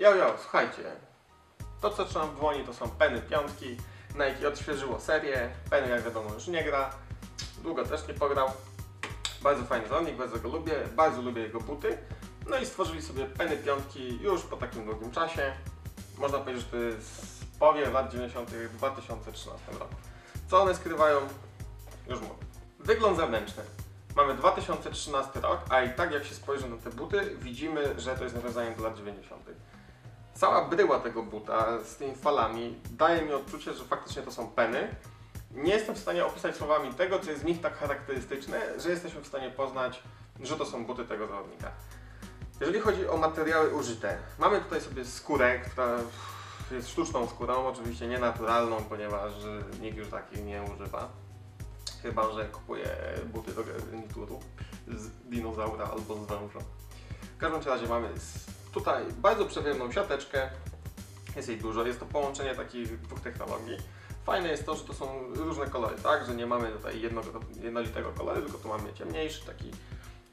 Jo, jo, słuchajcie. To co trzymam w dłoni to są peny piątki. Nike odświeżyło serię. Penny jak wiadomo już nie gra. Długo też nie pograł. Bardzo fajny zawodnik, bardzo go lubię. Bardzo lubię jego buty. No i stworzyli sobie peny piątki już po takim długim czasie. Można powiedzieć, że to jest powiew lat 90. w 2013 roku. Co one skrywają? Już mówię. Wygląd zewnętrzny. Mamy 2013 rok, a i tak jak się spojrzy na te buty, widzimy, że to jest nawiązanie do lat 90. Cała bryła tego buta z tymi falami daje mi odczucie, że faktycznie to są peny. Nie jestem w stanie opisać słowami tego, co jest w nich tak charakterystyczne, że jesteśmy w stanie poznać, że to są buty tego zawodnika. Jeżeli chodzi o materiały użyte, mamy tutaj sobie skórę, która jest sztuczną skórą, oczywiście nie naturalną, ponieważ nikt już takiej nie używa. Chyba, że kupuje buty do garnituru z dinozaura albo z węża. W każdym razie mamy tutaj bardzo przewiewną siateczkę. Jest jej dużo. Jest to połączenie takich dwóch technologii. Fajne jest to, że to są różne kolory, tak? Że nie mamy tutaj jedno, jednolitego koloru, tylko tu mamy ciemniejszy, taki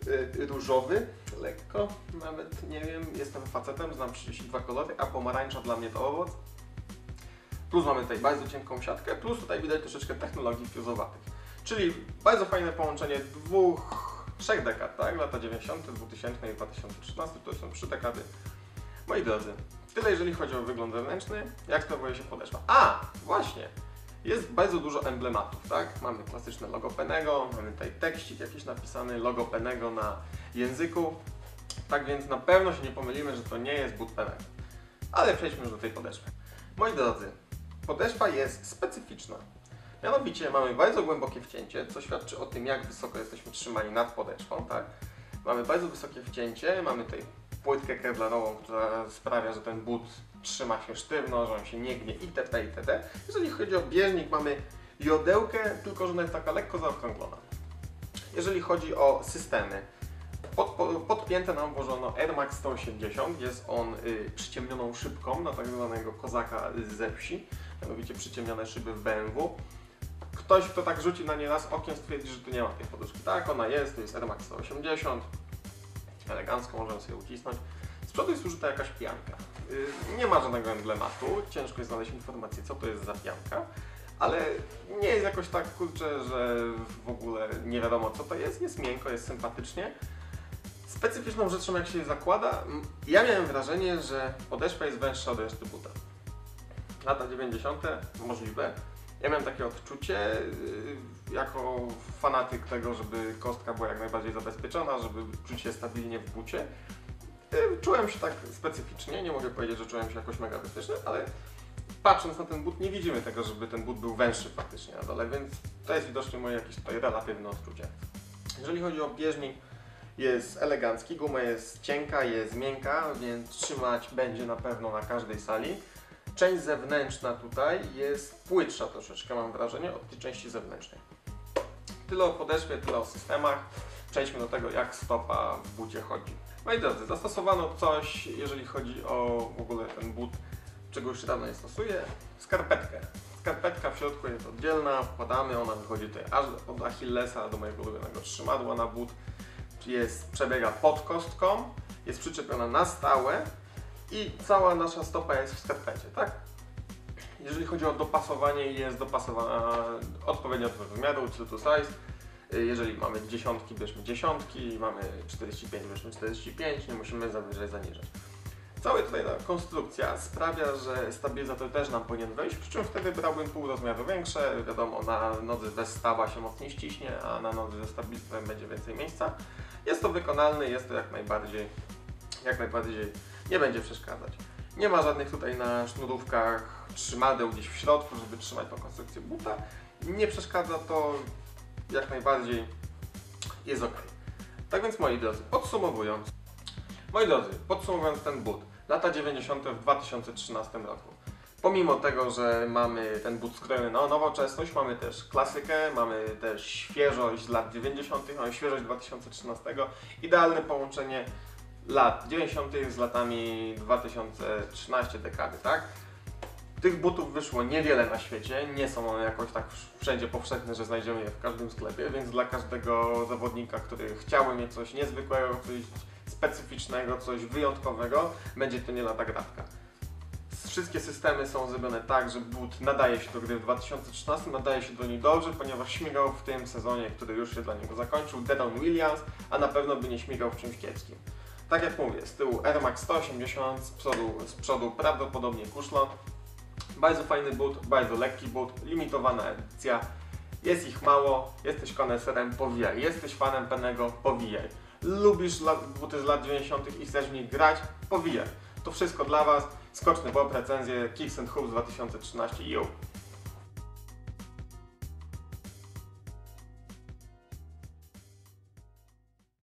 y, różowy, lekko, nawet nie wiem, jestem facetem, znam 32 kolory, a pomarańcza dla mnie to owoc. Plus mamy tutaj bardzo cienką siatkę, plus tutaj widać troszeczkę technologii fuzowatych. Czyli bardzo fajne połączenie dwóch, trzech dekad, tak? Lata 90., 2000 i 2013, to są trzy dekady. Moi drodzy, tyle jeżeli chodzi o wygląd zewnętrzny, jak sprawuje się podeszwa. A, właśnie, jest bardzo dużo emblematów, tak? Mamy klasyczne logo Penego, mamy tutaj tekścik jakiś napisany, logo Penego na języku. Tak więc na pewno się nie pomylimy, że to nie jest but Penego. Ale przejdźmy już do tej podeszwy. Moi drodzy, podeszwa jest specyficzna. Mianowicie mamy bardzo głębokie wcięcie, co świadczy o tym, jak wysoko jesteśmy trzymani nad podeszwą, tak? Mamy bardzo wysokie wcięcie, mamy tutaj płytkę kevlarową, która sprawia, że ten but trzyma się sztywno, że on się nie gnie itp. itd. Jeżeli chodzi o bieżnik, mamy jodełkę, tylko że ona jest taka lekko zaokrąglona. Jeżeli chodzi o systemy, pod, podpięte nam włożono Air Max 180, jest on y, przyciemnioną szybką na tak zwanego kozaka ze wsi, mianowicie przyciemnione szyby w BMW. Ktoś, kto tak rzuci na nie raz okiem, stwierdzi, że tu nie ma tej poduszki. Tak, ona jest, to jest Air Max 180, elegancko możemy sobie ucisnąć. Z przodu jest użyta jakaś pianka. Y, nie ma żadnego emblematu, ciężko jest znaleźć informację, co to jest za pianka, ale nie jest jakoś tak kurczę, że w ogóle nie wiadomo co to jest. Jest miękko, jest sympatycznie. Specyficzną rzeczą, jak się je zakłada, ja miałem wrażenie, że podeszwa jest węższa od reszty buta. Lata 90. możliwe. Ja miałem takie odczucie, y, jako fanatyk tego, żeby kostka była jak najbardziej zabezpieczona, żeby czuć się stabilnie w bucie. Y, czułem się tak specyficznie, nie mogę powiedzieć, że czułem się jakoś mega bezpieczny, ale patrząc na ten but nie widzimy tego, żeby ten but był węższy faktycznie na dole, więc to jest widocznie moje jakieś tutaj relatywne odczucie. Jeżeli chodzi o bieżnik, jest elegancki, guma jest cienka, jest miękka, więc trzymać będzie na pewno na każdej sali. Część zewnętrzna tutaj jest płytsza troszeczkę, mam wrażenie, od tej części zewnętrznej. Tyle o podeszwie, tyle o systemach. Przejdźmy do tego, jak stopa w bucie chodzi. Moi drodzy, zastosowano coś, jeżeli chodzi o w ogóle ten but, czego już dawno nie stosuję, skarpetkę. Skarpetka w środku jest oddzielna, wkładamy, ona wychodzi tutaj aż od Achillesa do mojego ulubionego trzymadła na but. Jest, przebiega pod kostką, jest przyczepiona na stałe i cała nasza stopa jest w skarpecie, tak? Jeżeli chodzi o dopasowanie, jest dopasowana odpowiednio do wymiaru, true to size. Jeżeli mamy dziesiątki, bierzmy dziesiątki, mamy 45, bierzmy 45, nie musimy za wyżej zaniżać. Cała tutaj ta konstrukcja sprawia, że stabilizator też nam powinien wejść, przy czym wtedy brałbym pół rozmiaru większe. Wiadomo, na nodze bez stawa się mocniej ściśnie, a na nodze ze stabilizatorem będzie więcej miejsca. Jest to wykonalne, jest to jak najbardziej, jak najbardziej nie będzie przeszkadzać. Nie ma żadnych tutaj na sznurówkach trzymadeł gdzieś w środku, żeby trzymać tą konstrukcję buta. Nie przeszkadza to, jak najbardziej jest ok. Tak więc moi drodzy, podsumowując, moi drodzy, podsumowując ten but, lata 90. w 2013 roku. Pomimo tego, że mamy ten but skrojony na nowoczesność, mamy też klasykę, mamy też świeżość lat 90., mamy świeżość 2013, idealne połączenie lat 90. z latami 2013 dekady, tak? Tych butów wyszło niewiele na świecie, nie są one jakoś tak wszędzie powszechne, że znajdziemy je w każdym sklepie, więc dla każdego zawodnika, który chciałby mieć coś niezwykłego, coś specyficznego, coś wyjątkowego, będzie to nie lada gratka. Wszystkie systemy są zrobione tak, że but nadaje się do gry w 2013, nadaje się do niej dobrze, ponieważ śmigał w tym sezonie, który już się dla niego zakończył, Deron Williams, a na pewno by nie śmigał w czymś kiepskim. Tak jak mówię, z tyłu Air Max 180, z przodu, z przodu prawdopodobnie Kuszlon. Bardzo fajny but, bardzo lekki but, limitowana edycja. Jest ich mało, jesteś koneserem, powijaj. Jesteś fanem Penego, powijaj. Lubisz buty z lat 90. i chcesz w nich grać, powijaj. To wszystko dla Was. Skoczny Bob, recenzję Kicks and Hoops 2013 i